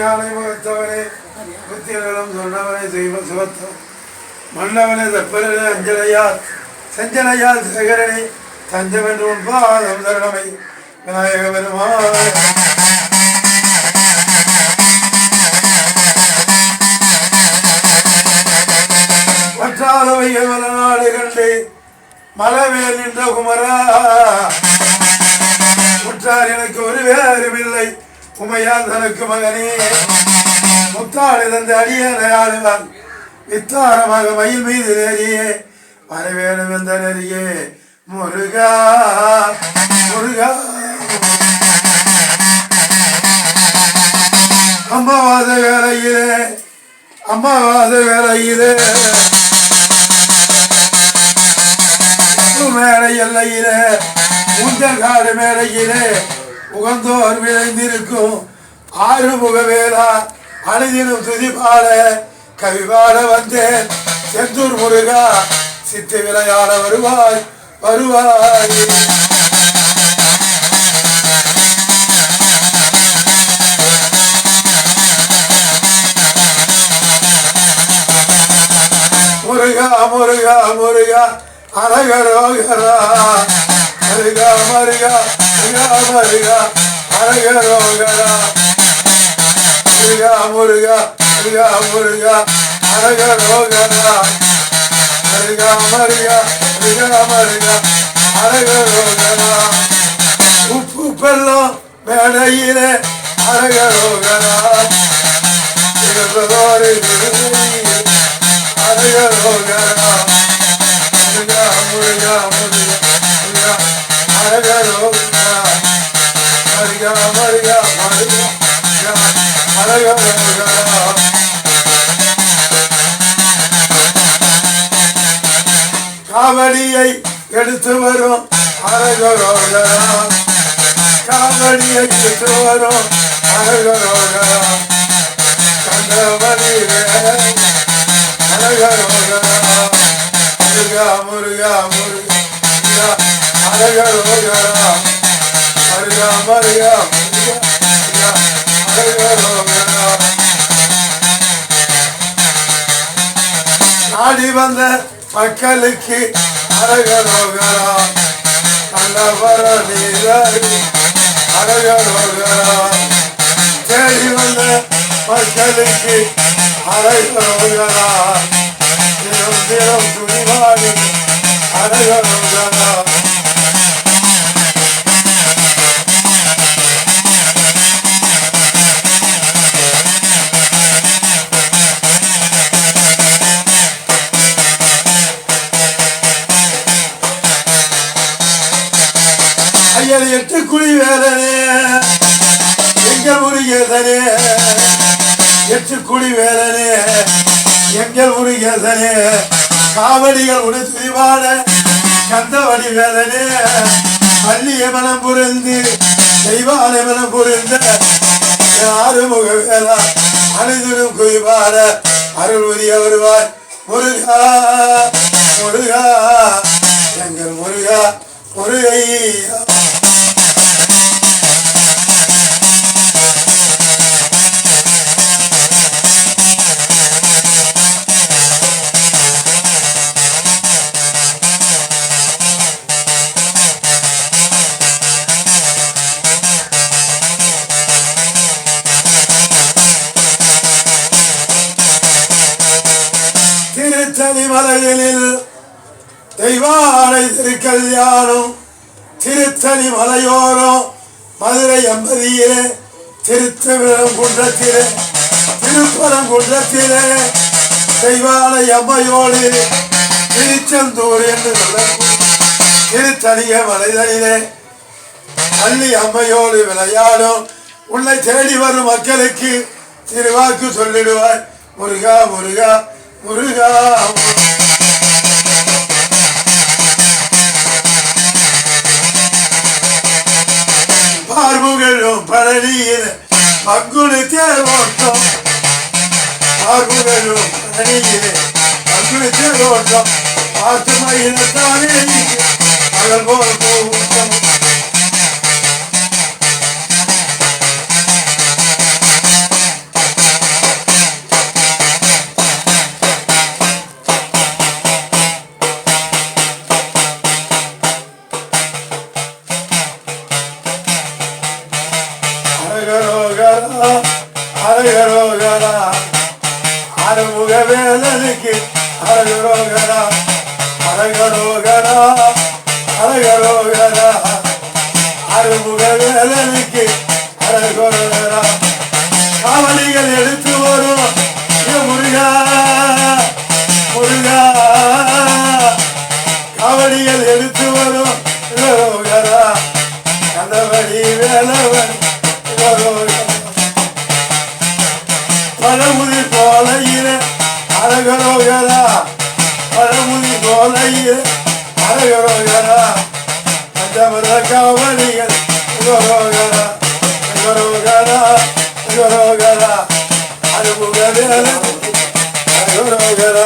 யானை முகத்தவனே புத்திரனும் சொன்னவனை தெய்வ சுகத்தவன் மன்னவனை தப்பரனே அஞ்சலையால் செஞ்சலையால் சேகரனை தஞ்சமென்று உன் பாதம் தருணமை. விநாயக பெருமாள் கண்டு மலவேல் நின்ற குமரா. உற்றார் எனக்கு ஒரு வேறுமில்லை. உமையாந்தனுக்கு மகனே. முத்தாடு தந்த அடியனை ஆளுவான். வித்தாரமாக மயில் மீது நெறியே வரவேணும் எந்த நெறியே. முருகா முருகா. அம்மாவாத வேலையிலே அம்மாவாத வேலையிலே மேடை எல்லையிலே ஊஞ்சல் காடு மேடையிலே. உகந்தோர் விளைந்திருக்கும் ஆறு முகவேலா அழுதினும் துதிபாட கவிபாட வந்தேன். செந்தூர் முருகா சித்து விளையாட வருவாய் வருவாய். முருகா முருகா முருகா அழகரோகரா. முருகா முருகா. முருகா அரகரோகரா முருகா முருகா முருகா முருகா அரகரோகரா மருகா மருகா முருகா மருகா அரகரோகரா உப்பு பெல்லம் மேடையிலே அரகரோகரா மருகா மருகா மருகா அரகரோகரா காவடியை எடுத்து வரும் அரகரோகரா. காவடியை எடுத்து வரும் அரகரோகரா. கண்டமணி அரகரோகரா. முருகா முருகா முருகா அரகரோகரா. நாடி வந்த மக்களுக்கு அரகரோகரா. நல்லவர நீராடி அரகரோகரா. தேடி வந்த மக்களுக்கு அரகரோகரா. தினம் தினம் துணிவாடி அரகரோகரா. கையில் எட்டு குழி வேலனே எங்கள் முருகேசனே எட்டு குழி வேலனே எங்கள் முருகேசனே காவடிகள் உடுத்துவாட கந்தவடி வேலனே பள்ளிய மனம் புரிந்து தெய்வான மனம் புரிந்த ஆறுமுக வேலா அனைதிலும் குவிவாட அருள் உரிய வருவார் முருகா முருகா எங்கள் முருகா முருகையா. திருத்தணி மலையினில் தெய்வானை திருக்கல்யாணம் திருத்தணி மலையோரம் மதுரை எம்பதியிலே திருத்தவிழங்குன்றத்திலே திருப்பரங்குன்றத்திலே தெய்வானை அம்மையோடு திருச்செந்தூர் என்று சொல்லக்கூடிய திருத்தணிய மலைதனிலே அள்ளி அம்மையோடு விளையாடும் உன்னை தேடி வரும் மக்களுக்கு திருவாக்கு சொல்லிடுவாய் முருகா முருகா முருகா பார்முகளும் பழனியில் பங்குனு தேரோட்டம். பார்முகளும் பழனியில் பங்குனு தேரோட்டம். பார்த்து மயிலத்தானே அகல் போல் போகும் வேலனுக்கு அரகரோகரா அரகரோகரா அரகரோகரா அறுமுக வேலனுக்கு அரகரோகரா காவலிகள் எடுத்து శబర కావలిగ గరోగర గరోగర గరోగర అరుముగర గరోగర